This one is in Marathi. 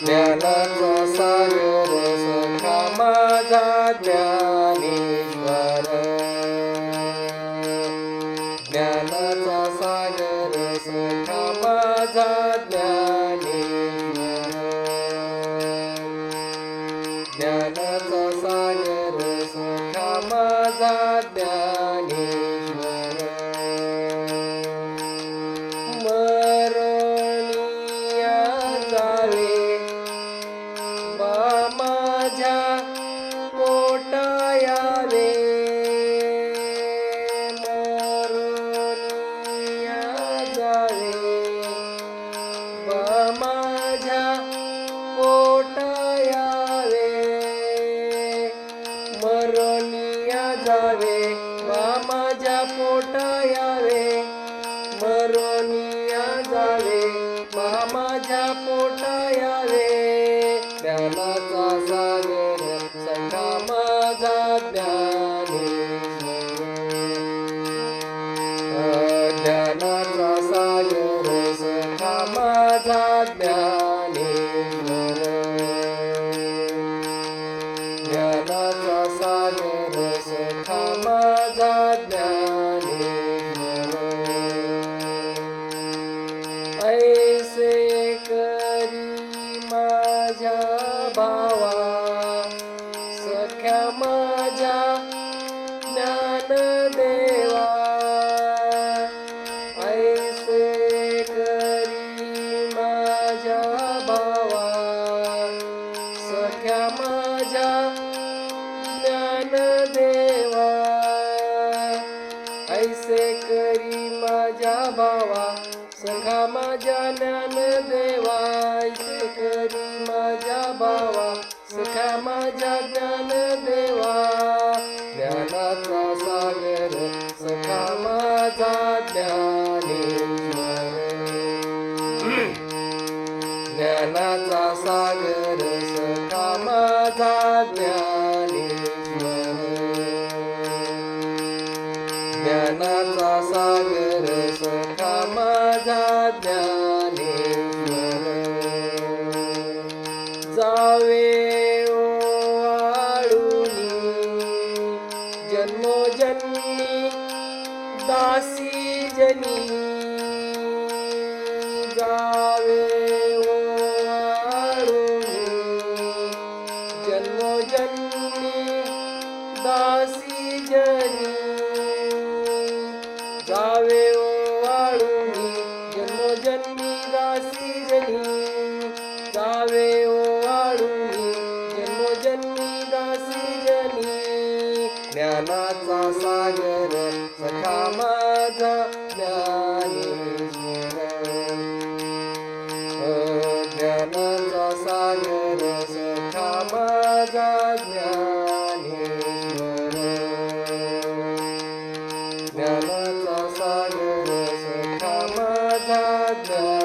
ज्ञानाचा सागर सखा माझा ज्ञानेश्वर ज्ञानाचा सागर सखा माझा ज्ञानेश्वर ज्ञानाचा सागर सखा माझा ज्ञानेश्वर जावे वा माझ्या पोटा यावे. मरोनिया जावे माझ्या पोटा यावे. ज्ञानाचा सागर सखा माझा ज्ञानेश्वर ज्ञानाचा सागर सखा माझा ज्ञानेश्वर ज्ञानाचा सागर. माझ्या भावा सख्या माझ्या ज्ञानदेवा ऐसे करी माझ्या भावा सख्या माझ्या ज्ञानदेवा ऐसे करी माझ्या भावा सखा माझ्या ज्ञान देवा. करी माझ्या भावा सखा माझ्या ज्ञानदेवा ज्ञानाचा सागर सखा माझा ज्ञानेश्वर. ज्ञानाचा सागर सखा माझा ज्ञानेश्वर. ज्ञानाचा सागर सखा माझा ज्ञान ीजनी दा जन्मोजन्य दासीजनी दावे रु जन्मो जाीजनी दावे ज्ञानाचा सागर सखा माझा ज्ञानेश्वर ज्ञानाचा सागर सखा माझा ज्ञानेश्वर ज्ञानाचा सागर सखा माझा ज्ञान